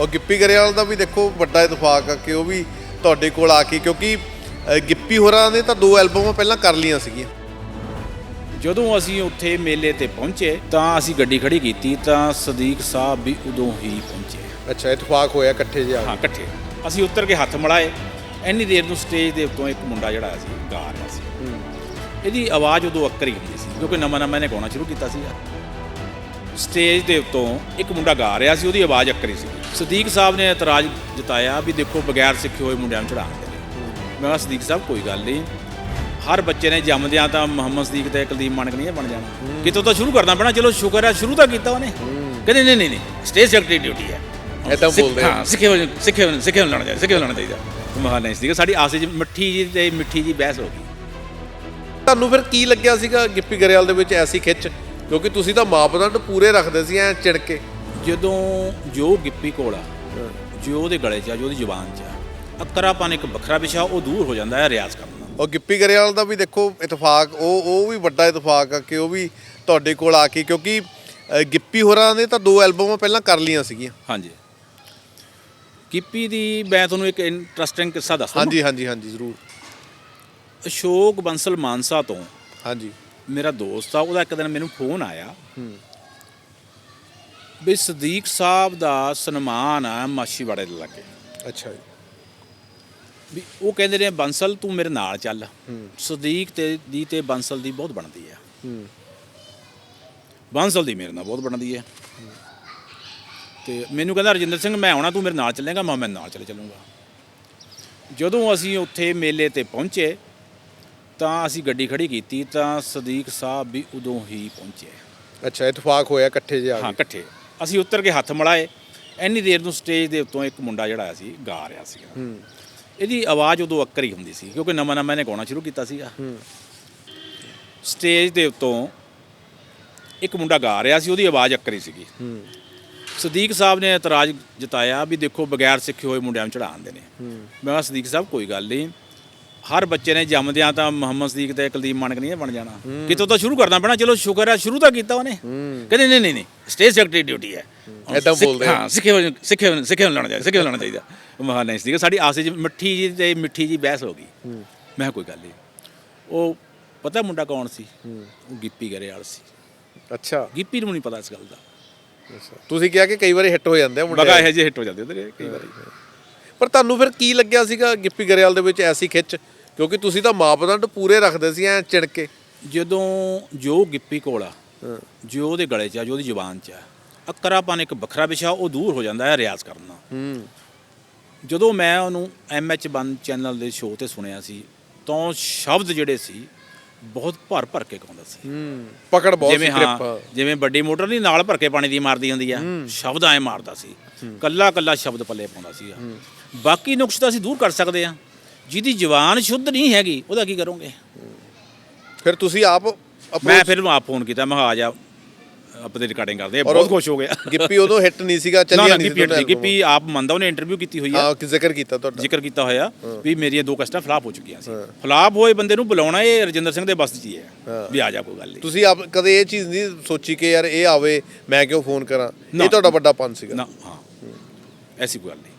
ਔਰ ਗਿੱਪੀ ਗਰੇਵਾਲ ਦਾ ਵੀ ਦੇਖੋ ਵੱਡਾ ਇਤਫਾਕ ਆ ਕਿ ਉਹ ਵੀ ਤੁਹਾਡੇ ਕੋਲ ਆ ਕੇ ਕਿਉਂਕਿ ਗਿੱਪੀ ਹੋਰਾਂ ਨੇ ਤਾਂ ਦੋ ਐਲਬਮਾਂ ਪਹਿਲਾਂ ਕਰ ਲੀਆਂ ਸੀਗੀਆਂ। ਜਦੋਂ ਅਸੀਂ ਉੱਥੇ ਮੇਲੇ ਤੇ ਪਹੁੰਚੇ ਤਾਂ ਅਸੀਂ ਗੱਡੀ ਖੜੀ ਕੀਤੀ ਤਾਂ ਸਦੀਕ ਸਾਹਿਬ ਵੀ ਉਦੋਂ ਹੀ ਪਹੁੰਚੇ। ਅੱਛਾ ਇਤਫਾਕ ਹੋਇਆ ਇਕੱਠੇ ਜਿਹਾ। ਹਾਂ ਇਕੱਠੇ। ਅਸੀਂ ਉੱਤਰ ਕੇ ਹੱਥ ਮਿਲਾਏ ਇੰਨੀ ਦੇਰ ਨੂੰ ਸਟੇਜ ਦੇ ਉੱਤੋਂ ਇੱਕ ਮੁੰਡਾ ਜਿਹੜਾ ਸੀ ਗਾ ਰਿਹਾ ਸੀ। ਇਹਦੀ ਆਵਾਜ਼ ਉਦੋਂ ਅੱਕਰ ਹੀ ਹੁੰਦੀ ਸੀ ਕਿਉਂਕਿ ਨਵਾਂ ਨਵਾਂ ਇਹਨੇ ਗਾਉਣਾ ਸ਼ੁਰੂ ਕੀਤਾ ਸੀ ਸਟੇਜ ਦੇ ਉੱਤੋਂ ਇੱਕ ਮੁੰਡਾ ਗਾ ਰਿਹਾ ਸੀ ਉਹਦੀ ਆਵਾਜ਼ ਅੱਕਰੀ ਸੀ। ਸਦੀਕ ਸਾਹਿਬ ਨੇ ਇਤਰਾਜ਼ ਜਤਾਇਆ ਵੀ ਦੇਖੋ ਬਗੈਰ ਸਿੱਖੇ ਹੋਏ ਮੁੰਡਿਆਂ ਨੂੰ ਚੜਾਉਂਦੇ ਨੇ। ਮੈਂ ਕਿਹਾ ਸਦੀਕ ਸਾਹਿਬ ਕੋਈ ਗੱਲ ਨਹੀਂ। ਹਰ ਬੱਚੇ ਨੇ ਜੰਮਦਿਆਂ ਤਾਂ ਮੁਹੰਮਦ ਸਦੀਕ ਤੇ ਕੁਲਦੀਪ ਮਾਨਕ ਨਹੀਂ ਬਣ ਜਾਣਾ। ਕਿਤੋਂ ਤਾਂ ਸ਼ੁਰੂ ਕਰਨਾ ਪੈਣਾ ਚਲੋ ਸ਼ੁਕਰ ਹੈ ਸ਼ੁਰੂ ਤਾਂ ਕੀਤਾ ਉਹਨੇ। ਕਹਿੰਦੇ ਨਹੀਂ ਨਹੀਂ ਨਹੀਂ ਸਟੇਜ ਸੈਕਟਰੀ ਡਿਊਟੀ ਹੈ। ਸਿੱਖ- ਬੋਲਦੇ ਆ। ਹਾਂ ਸਿੱਖੇ ਹੋਏ ਸਿੱਖੇ ਹੋਏ ਸਿੱਖੇ ਹੋਏ ਲਾਉਣਾ ਚਾਹੀਦਾ ਸਿੱਖੇ ਲਾਉਣਾ ਚਾਹੀਦਾ ਮਹਾਨ ਨਹੀਂ ਸੀ ਸਾਡੀ ਆਸੇ ਚ ਮਿੱਠੀ ਜੀ ਤੇ ਮਿੱਠੀ ਜੀ ਬਹਿਸ ਹੋ ਗਈ। ਤੁਹਾਨੂੰ ਫਿਰ ਕੀ ਲੱਗਿਆ ਸੀਗਾ ਗਿੱਪੀ ਗਰੇਵਾਲ ਦੇ ਵਿੱਚ ਐਸੀ ਖਿੱਚ? ਕਿਉਂਕਿ ਤੁਸੀਂ ਤਾਂ ਮਾਪਦੰਡ ਪੂਰੇ ਰੱਖਦੇ ਸੀ ਐ ਚਿੜ ਕੇ ਜਦੋਂ ਜੋ ਗਿੱਪੀ ਕੋਲ ਆ ਜੋ ਉਹਦੇ ਗਲੇ 'ਚ ਆ ਜੋ ਉਹਦੀ ਜ਼ੁਬਾਨ 'ਚ ਆ ਅਕਰਾਪਨ ਇੱਕ ਵੱਖਰਾ ਵਿਸ਼ਾ ਉਹ ਦੂਰ ਹੋ ਜਾਂਦਾ ਹੈ ਰਿਆਜ਼ ਕਰਨ ਨਾਲ। ਔਰ ਗਿੱਪੀ ਗਰੇਵਾਲ ਦਾ ਵੀ ਦੇਖੋ ਇਤਫਾਕ ਉਹ ਉਹ ਵੀ ਵੱਡਾ ਇਤਫਾਕ ਆ ਕਿ ਉਹ ਵੀ ਤੁਹਾਡੇ ਕੋਲ ਆ ਕੇ ਕਿਉਂਕਿ ਗਿੱਪੀ ਹੋਰਾਂ ਨੇ ਤਾਂ ਦੋ ਐਲਬਮਾਂ ਪਹਿਲਾਂ ਕਰ ਲੀਆਂ ਸੀਗੀਆਂ। ਹਾਂਜੀ। ਗਿੱਪੀ ਦੀ ਮੈਂ ਤੁਹਾਨੂੰ ਇੱਕ ਇੰਟਰਸਟਿੰਗ ਕਿੱਸਾ ਦੱਸਦਾ। ਹਾਂਜੀ ਹਾਂਜੀ ਹਾਂਜੀ ਜ਼ਰੂਰ। ਅਸ਼ੋਕ ਬੰਸਲ ਮਾਨਸਾ ਤੋਂ ਹਾਂਜੀ। ਮੇਰਾ ਦੋਸਤ ਆ ਉਹਦਾ ਇੱਕ ਦਿਨ ਮੈਨੂੰ ਫੋਨ ਆਇਆ ਵੀ ਸਦੀਕ ਸਾਹਿਬ ਦਾ ਸਨਮਾਨ ਆ ਮਾਛੀਵਾੜੇ ਦੇ ਲਾਗੇ। ਅੱਛਾ ਜੀ। ਵੀ ਉਹ ਕਹਿੰਦੇ ਨੇ ਬੰਸਲ ਤੂੰ ਮੇਰੇ ਨਾਲ ਚੱਲ। ਸਦੀਕ ਤੇ ਦੀ ਤੇ ਬੰਸਲ ਦੀ ਬਹੁਤ ਬਣਦੀ ਆ। ਹੂੰ। ਬੰਸਲ ਦੀ ਮੇਰੇ ਨਾਲ ਬਹੁਤ ਬਣਦੀ ਹੈ। ਤੇ ਮੈਨੂੰ ਕਹਿੰਦਾ ਰਜਿੰਦਰ ਸਿੰਘ ਮੈਂ ਆਉਣਾ ਤੂੰ ਮੇਰੇ ਨਾਲ ਚੱਲੇਗਾ ਮੈਂ ਮੈਂ ਨਾਲ ਚਲੇ ਚੱਲੂੰਗਾ। ਜਦੋਂ ਅਸੀਂ ਉੱਥੇ ਮੇਲੇ ਤੇ ਪਹੁੰਚੇ ਤਾਂ ਅਸੀਂ ਗੱਡੀ ਖੜੀ ਕੀਤੀ ਤਾਂ ਸਦੀਕ ਸਾਹਿਬ ਵੀ ਉਦੋਂ ਹੀ ਪਹੁੰਚੇ। ਅੱਛਾ ਇਤਫਾਕ ਹੋਇਆ ਇਕੱਠੇ ਜਿਹਾ ਹਾਂ ਇਕੱਠੇ। ਅਸੀਂ ਉੱਤਰ ਕੇ ਹੱਥ ਮਿਲਾਏ। ਇੰਨੀ ਦੇਰ ਨੂੰ ਸਟੇਜ ਦੇ ਉੱਤੋਂ ਇੱਕ ਮੁੰਡਾ ਜਿਹੜਾ ਸੀ ਗਾ ਰਿਹਾ ਸੀ ਹੂੰ। ਇਹਦੀ ਆਵਾਜ਼ ਉਦੋਂ ਅੱਕਰ ਹੀ ਹੁੰਦੀ ਸੀ ਕਿਉਂਕਿ ਨਵਾਂ ਨਵਾਂ ਇਹਨੇ ਗਾਉਣਾ ਸ਼ੁਰੂ ਕੀਤਾ ਸੀਗਾ। ਸਟੇਜ ਦੇ ਉੱਤੋਂ ਇੱਕ ਮੁੰਡਾ ਗਾ ਰਿਹਾ ਸੀ ਉਹਦੀ ਆਵਾਜ਼ ਅੱਕਰੀ ਸੀਗੀ। ਹੂੰ। ਸਦੀਕ ਸਾਹਿਬ ਨੇ ਇਤਰਾਜ਼ ਜਤਾਇਆ ਵੀ ਦੇਖੋ ਬਗੈਰ ਸਿੱਖੇ ਹੋਏ ਮੁੰਡਿਆਂ ਨੂੰ ਚੜਾਉਂਦੇ ਨੇ। ਮੈਂ ਕਿਹਾ ਸਦੀਕ ਸਾਹਿਬ ਕੋਈ ਗੱਲ ਨਹੀਂ। ਹਰ ਬੱਚੇ ਨੇ ਜੰਮਦਿਆਂ ਤਾਂ ਮੁਹੰਮਦ ਸਦੀਕ ਤੇ ਕੁਲਦੀਪ ਮਾਨਕ ਨਹੀਂ ਬਣ ਜਾਣਾ। ਕਿਤੋਂ ਤਾਂ ਸ਼ੁਰੂ ਕਰਨਾ ਪੈਣਾ ਚਲੋ ਸ਼ੁਕਰ ਹੈ ਸ਼ੁਰੂ ਤਾਂ ਕੀਤਾ ਉਹਨੇ। ਕਹਿੰਦੇ ਨਹੀਂ ਨਹੀਂ ਨਹੀਂ ਸਟੇਜ ਸੈਕਟਰੀ ਡਿਊਟੀ ਹੈ। ਸਿੱਖ- ਬੋਲਦੇ। ਹਾਂ ਸਿੱਖੇ ਸਿੱਖੇ ਸਿੱਖੇ ਲਾਉਣਾ ਚਾਹੀਦਾ ਸਿੱਖੇ ਲਾਉਣਾ ਚਾਹੀਦਾ। ਮਹਾਨ ਨਹੀਂ ਸੀ ਸਾਡੀ ਆਸੇ ਚ ਮਿੱਠੀ ਜੀ ਤੇ ਮਿੱਠੀ ਜੀ ਬਹਿਸ ਹੋ ਗਈ। ਮੈਂ ਕੋਈ ਗੱਲ ਨਹੀਂ। ਉਹ ਪਤਾ ਮੁੰਡਾ ਕੌਣ ਸੀ? ਉਹ ਗਿੱਪੀ ਗਰੇਵਾਲ ਸੀ। ਅੱਛਾ। ਗਿੱਪੀ ਨੂੰ ਨਹੀਂ ਪਤਾ ਇਸ ਗੱਲ ਦਾ। ਤੁਸੀਂ ਕਿਹਾ ਕਿ ਕਈ ਵਾਰੀ ਹਿੱਟ ਹੋ ਜਾਂਦੇ ਆ ਮੁੰਡੇ। ਬਗਾ ਇਹ ਜਿਹੇ ਹਿੱਟ ਹੋ ਜਾਂਦੇ ਉਹਦੇ ਕਈ ਵਾਰੀ। ਪਰ ਤੁਹਾਨੂੰ ਫਿਰ ਕੀ ਲੱਗਿਆ ਸੀਗਾ ਗਿੱਪੀ ਗਰੇਵਾਲ ਦੇ ਵਿੱਚ ਐਸੀ ਖਿੱਚ? ਕਿਉਂਕਿ ਤੁਸੀਂ ਤਾਂ ਮਾਪਦੰਡ ਪੂਰੇ ਰੱਖਦੇ ਸੀ ਐ ਚਿੜ ਕੇ। ਜਦੋਂ ਜੋ ਗਿੱਪੀ ਕੋਲ ਆ ਜੋ ਉਹਦੇ ਗਲੇ 'ਚ ਆ ਜੋ ਉਹਦੀ ਜ਼ੁਬਾਨ 'ਚ ਆ ਅਕਰਾਪਨ ਇੱਕ ਵੱਖਰਾ ਵਿਸ਼ਾ ਉਹ ਦੂਰ ਹੋ ਜਾਂਦਾ ਹੈ ਰਿਆਜ਼ ਕਰਨ ਹੂੰ। ਜਦੋਂ ਮੈਂ ਉਹਨੂੰ ਐਮਐਚ 1 ਚੈਨਲ ਦੇ ਸ਼ੋਅ ਤੇ ਸੁਣਿਆ ਸੀ ਤਾਂ ਸ਼ਬਦ ਜਿਹੜੇ ਸੀ ਬਹੁਤ ਭਰ ਭਰ ਕੇ ਗਾਉਂਦਾ ਸੀ। ਹੂੰ। ਪਕੜ ਬਹੁਤ ਜਿਵੇਂ ਸੀ ਹਾਂ। ਜਿਵੇਂ ਵੱਡੀ ਮੋਟਰ ਨਹੀਂ ਨਾਲ ਭਰ ਕੇ ਪਾਣੀ ਦੀ ਮਾਰਦੀ ਹੁੰਦੀ ਆ। ਸ਼ਬਦ ਐ ਮਾਰਦਾ ਸੀ। ਕੱਲਾ ਕੱਲਾ ਸ਼ਬਦ ਪੱਲੇ ਪਾਉਂਦਾ ਸੀ ਬਾਕੀ ਨੁਕਸ ਤਾਂ ਅਸੀਂ ਦੂਰ ਕਰ ਸਕਦੇ ਆ ਜਿਹਦੀ ਜ਼ੁਬਾਨ ਸ਼ੁੱਧ ਨਹੀਂ ਹੈਗੀ ਉਹਦਾ ਕੀ ਕਰੋਗੇ? ਫਿਰ ਤੁਸੀਂ ਆਪ ਮੈਂ ਫਿਰ ਉਹਨੂੰ ਆਪ ਫੋਨ ਕੀਤਾ ਮੈਂ ਕਿਹਾ ਆ ਜਾ ਆਪਾਂ ਤੇ ਰਿਕਾਰਡਿੰਗ ਕਰਦੇ ਆ ਬਹੁਤ ਖੁਸ਼ ਹੋ ਗਿਆ। ਗਿੱਪੀ ਉਦੋਂ ਹਿੱਟ ਨਹੀਂ ਸੀਗਾ ਨਾ ਚੱਲਿਆ ਨਾ ਨਹੀਂ ਹਟਦੀ, ਗਿੱਪੀ ਆਪ ਮੰਨਦਾ ਉਹਨੇ ਇੰਟਰਵਿਊ ਕੀਤੀ ਹੋਈ ਆ। ਹਾਂ ਕਿ ਜ਼ਿਕਰ ਕੀਤਾ ਤੁਹਾਡਾ। ਜ਼ਿਕਰ ਕੀਤਾ ਹੋਇਆ ਵੀ ਮੇਰੀਆਂ ਦੋ ਕਸਟਾਂ ਫਲਾਪ ਹੋ ਚੁੱਕੀਆਂ ਸੀ। ਫਲਾਪ ਹੋਏ ਬੰਦੇ ਨੂੰ ਬੁਲਾਉਣਾ ਇਹ ਰਜਿੰਦਰ ਸਿੰਘ ਦੇ ਬਸ 'ਚ ਹੀ ਹੈ ਵੀ ਆ ਜਾ ਕੋਈ ਗੱਲ ਨਹੀਂ। ਤੁਸੀਂ ਆਪ ਕਦੇ ਇਹ ਚੀਜ਼ ਨਹੀਂ ਸੋਚੀ ਕਿ ਯਾਰ ਇਹ ਆਵੇ ਮੈਂ ਕਿਉਂ ਫੋਨ ਕਰਾਂ? ਨਾ। ਇਹ ਤੁਹਾਡਾ ਵੱਡਾ ਪੰਨ ਸੀਗਾ। ਨਾ ਹਾਂ। ਐਸੀ ਕੋਈ ਗੱਲ ਨਹੀਂ।